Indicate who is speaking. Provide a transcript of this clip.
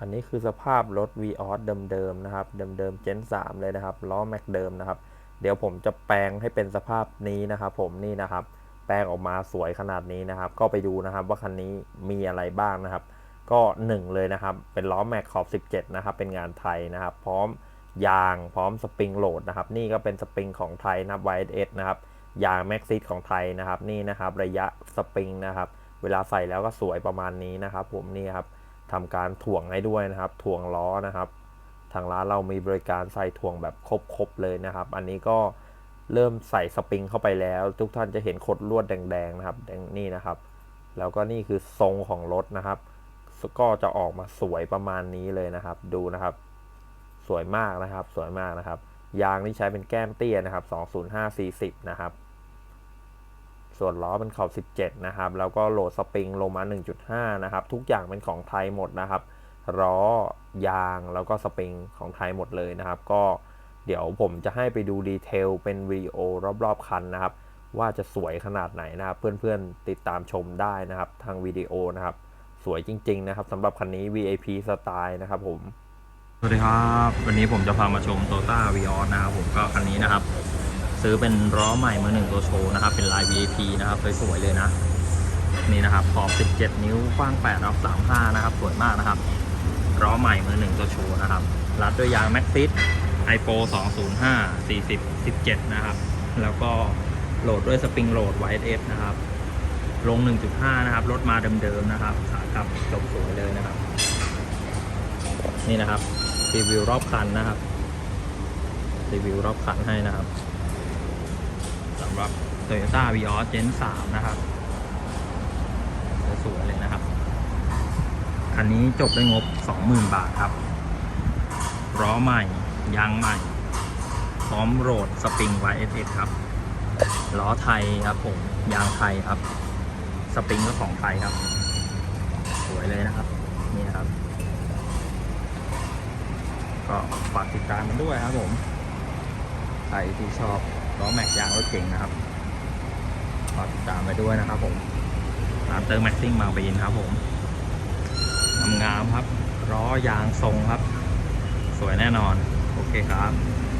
Speaker 1: อันนี้คือสภาพรถ v ีออสเดิมๆนะครับ เดิมๆ Gen 3เลยนะครับ ล้อแม็กเดิมนะครับ เดี๋ยวผมจะแปลงให้เป็นสภาพนี้นะครับ ผมนี่นะครับ แปลงออกมาสวยขนาดนี้นะครับ ก็ไปดูนะครับว่าคันนี้มีอะไรบ้างนะครับ ก็ 1 เลยนะครับ เป็นล้อแม็กขอบ 17 นะครับ เป็นงานไทยนะครับ พร้อมยาง พร้อมสปริงโหลดนะครับ นี่ก็เป็นสปริงของไทยนะครับ YS นะครับ ยางแม็กซิสของไทยนะครับ นี่นะครับ ระยะสปริงนะครับ เวลาใส่แล้วก็สวยประมาณนี้นะครับ ผมนี่ครับ ทำการถ่วงให้ด้วยนะครับ ถ่วงล้อนะครับ ทางร้านเรามีบริการใส่ถ่วงแบบครบๆเลยนะครับ อันนี้ก็เริ่มใส่สปริงเข้าไปแล้ว ทุกท่านจะเห็นขดลวดแดงๆนะครับแดงนี่นะครับ แล้วก็นี่คือทรงของรถนะครับก็จะออกมาสวยประมาณนี้เลยนะครับ ดูนะครับ สวยมากนะครับ สวยมากนะครับ ยางที่ใช้เป็นแก้มเตี้ยนะครับ 205 40 นะครับ ส่วนล้อเป็นขอบ 17 นะครับ แล้วก็โหลดสปริงลงมา 1.5 นะครับ ทุกอย่างเป็นของไทยหมดนะครับล้อยางแล้วก็สปริงของไทยหมดเลยนะครับ ก็เดี๋ยวผมจะให้ไปดูดีเทลเป็นวิดีโอรอบๆคันนะครับ ว่าจะสวยขนาดไหนนะครับ เพื่อนๆติดตามชมได้นะครับทางวิดีโอนะครับ สวยจริง ๆ นะครับสำหรับคันนี้ VIP สไตล์นะครับผม
Speaker 2: สวัสดีครับ วันนี้ผมจะพามาชม Toyota v ีออนะครับผมก็คันนี้นะครับ ซื้อเป็นล้อใหม่มาหนึ่งตัวโชว์นะครับ เป็นลาย VIP นะครับสวยๆเลยนะ นี่นะครับขอบ 17 นิ้วกว้าง8รับ35 นะครับ สวยมากนะครับล้อใหม่มือหนึ่งตัวโชว์นะครับ รัดด้วยยาง Maxxis iPro 205 40 17 นะครับ แล้วก็โหลดด้วยสปริงโหลด YS นะครับ ลง 1.5 นะครับ รถมาเดิมๆนะครับขากลับจบสวยเลยนะครับ นี่นะครับรีวิวรอบคันนะครับรีวิวรอบคันให้นะครับ หรับ Toyota v ีออ Gen 3 นะครับ สวยเลยนะครับ คันนี้จบด้วยงบ 20,000 บาทครับล้อใหม่ ยางใหม่ พร้อมโหลดสปริง YSS ครับล้อไทยครับผม ยางไทยครับ สปริงก็ของไทยครับ สวยเลยนะครับ นี่นะครับ ก็ฝากติดตามมันด้วยครับผมใครที่ชอบ ล้อแม็กยางรถเก่งนะครับฝากติดตามไปด้วยนะครับผมร้านเติมแม็กซิ่งมาไปยินครับผมงามๆครับล้อยางทรงครับ สวยแน่นอน โอเคครับ